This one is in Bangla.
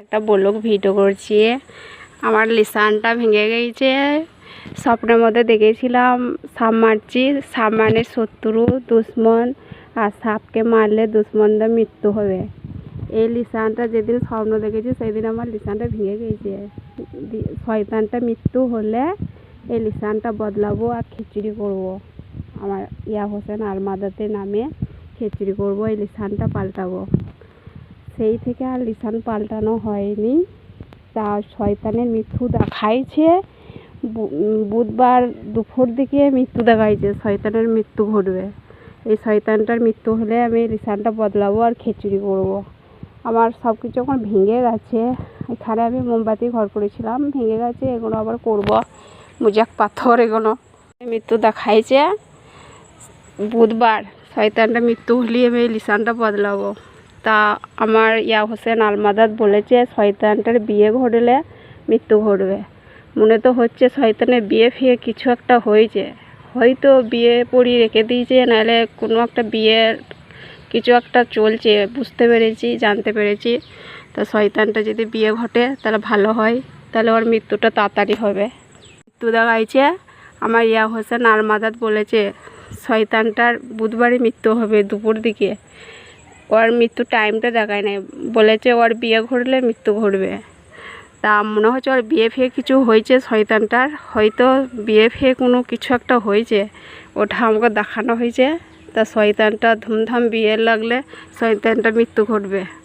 একটা ব্লগ ভিডিও করছি। আমার লিসানটা ভেঙে গেছে। স্বপ্নের মধ্যে দেখেছিলাম, সাপ মারছি। সাপ মানে শত্রু, দুশ্মন। আর সাপকে মারলে দুশ্মনদের মৃত্যু হবে। এই লিসানটা যেদিন স্বপ্ন দেখেছি, সেদিন আমার লিসানটা ভেঙে গেছে। শয়তানটা মৃত্যু হলে এই লিসানটা বদলাবো আর খিচুড়ি করব। আমার ইয়া হোসেন আলমাদাতে নামে খিচুড়ি করব, এই লিসানটা পাল্টাবো। সেই থেকে আর লিসান পাল্টানো হয়নি। তা শয়তানের মৃত্যু দেখাইছে। বুধবার দুপুর দিকে মৃত্যু দেখাইছে, শয়তানের মৃত্যু ঘটবে। এই শয়তানটার মৃত্যু হলে আমি লিসানটা বদলাবো আর খিচুড়ি করব। আমার সব কিছু এখন ভেঙে গেছে। এখানে আমি মোমবাতি ঘর করেছিলাম, ভেঙে গেছে, এগুলো আবার করব। মুজাক পাথর এগুলো। মৃত্যু দেখাইছে। বুধবার শয়তানটা মৃত্যু হলেই আমি লিসানটা বদলাবো। তা আমার ইয়া হোসেন আলমাদাত বলেছে, শয়তানটার বিয়ে ঘটলে মৃত্যু ঘটবে। মনে তো হচ্ছে শয়তানের বিয়ে ফিয়ে কিছু একটা হয়েছে। হয়তো বিয়ে পড়ি রেখে দিয়েছে, নাহলে কোনো একটা বিয়ের কিছু একটা চলছে, বুঝতে পেরেছি, জানতে পেরেছি। তা শয়তানটা যদি বিয়ে ঘটে, তাহলে ভালো হয়, তাহলে ওর মৃত্যুটা তাড়াতাড়ি হবে। মৃত্যু দেখাইছে, আমার ইয়া হোসেন আলমাদাত বলেছে, শয়তানটার বুধবারই মৃত্যু হবে দুপুর দিকে। ওর মৃত্যু টাইমটা দেখায় নাই। বলেছে ওর বিয়ে ঘটলে মৃত্যু ঘটবে। তা মনে হচ্ছে ওর বিয়ে ফিয়ে কিছু হয়েছে শয়তানটার। হয়তো বিয়ে ফিয়ে কোনো কিছু একটা হয়েছে। ওটা আমাকে দেখানো হয়েছে। তা শয়তানটা ধুমধাম বিয়ে লাগলে শয়তানটার মৃত্যু ঘটবে।